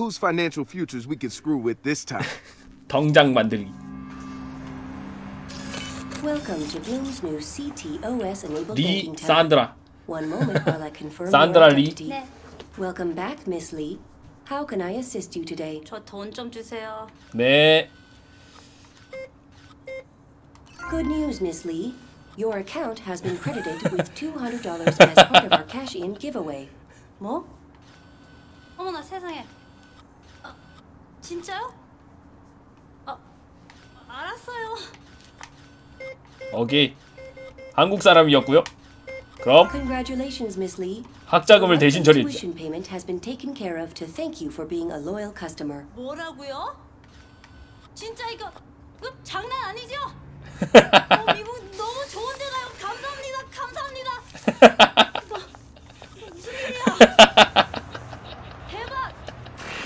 whose financial futures we could screw with this time. 덩장 만들기. Welcome to Bloom's new CTOS enabled 리 banking tower. 산드라. One moment while I confirm Sandra your Lee. identity. 네, Welcome back, Miss Lee. How can I assist you today? 저 돈 좀 주세요. 네. Good news, Miss Lee. Your account has been credited with $200 as part of our cash-in giveaway. 뭐? 어머나 세상에. 아, 진짜요? 아, 알았어요. 오케이. 한국 사람이었고요. 그럼 Congratulations, Miss Lee. 학자금을 대신 Your 처리해. tuition payment has been taken care of to thank you for being a loyal customer. 뭐라고요? 진짜 이거 이거 장난 아니죠? 어, 미국 너무 좋은 데 가요. 감사합니다. 감사합니다. 뭐, 무슨 일이야?